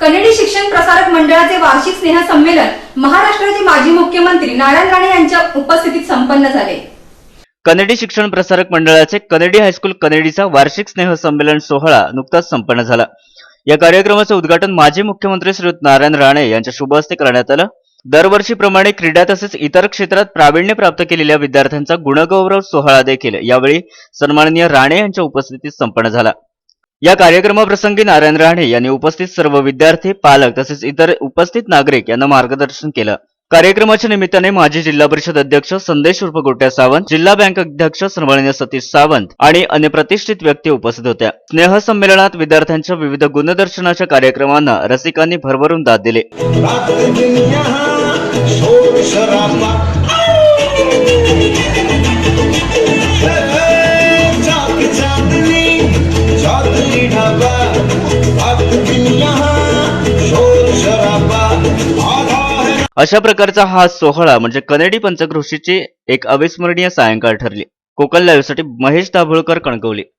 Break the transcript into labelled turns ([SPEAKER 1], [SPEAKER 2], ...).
[SPEAKER 1] Kennedy शिक्षण प्रसारक मंडळाचे वार्षिक स्नेह संमेलन महाराष्ट्राचे माजी मुख्यमंत्री नारायण राणे यांच्या उपस्थितीत संपन्न झाले.
[SPEAKER 2] कनेडी शिक्षण प्रसारक मंडळाचे कनेडी हायस्कूल कनेडीचा वार्षिक स्नेह संमेलन सोहळा नुकताच संपन्न झाला. या कार्यक्रमाचं उद्घाटन माजी मुख्यमंत्री श्री नारायण राणे यांच्या शुभ हस्ते करण्यात आलं. दरवर्षीप्रमाणे क्रीडा तसेच इतर क्षेत्रात प्रावीण्य प्राप्त केलेल्या विद्यार्थ्यांचा गुणगौरव सोहळा देखील यावेळी सन्माननीय राणे यांच्या उपस्थितीत संपन्न झाला. या कार्यक्रमाप्रसंगी नारायण राणे यांनी उपस्थित सर्व विद्यार्थी पालक तसेच इतर उपस्थित नागरिक यांना मार्गदर्शन केलं. कार्यक्रमाच्या निमित्ताने माजी जिल्हा परिषद अध्यक्ष संदेश उर्फ गोट्या सावंत जिल्हा बँक अध्यक्ष सन्माननीय सतीश सावंत आणि अन्य प्रतिष्ठित व्यक्ती उपस्थित होत्या. स्नेह संमेलनात विद्यार्थ्यांच्या विविध गुणदर्शनाच्या कार्यक्रमांना रसिकांनी भरभरून दाद दिली.
[SPEAKER 3] ढाबा शोर शराबा
[SPEAKER 2] अशा प्रकारचा हा सोहळा म्हणजे कनेडी पंचक्रोशीची एक अविस्मरणीय सायंकाळ ठरली. कोकण लाईव्हसाठी महेश दाभोळकर कणकवली.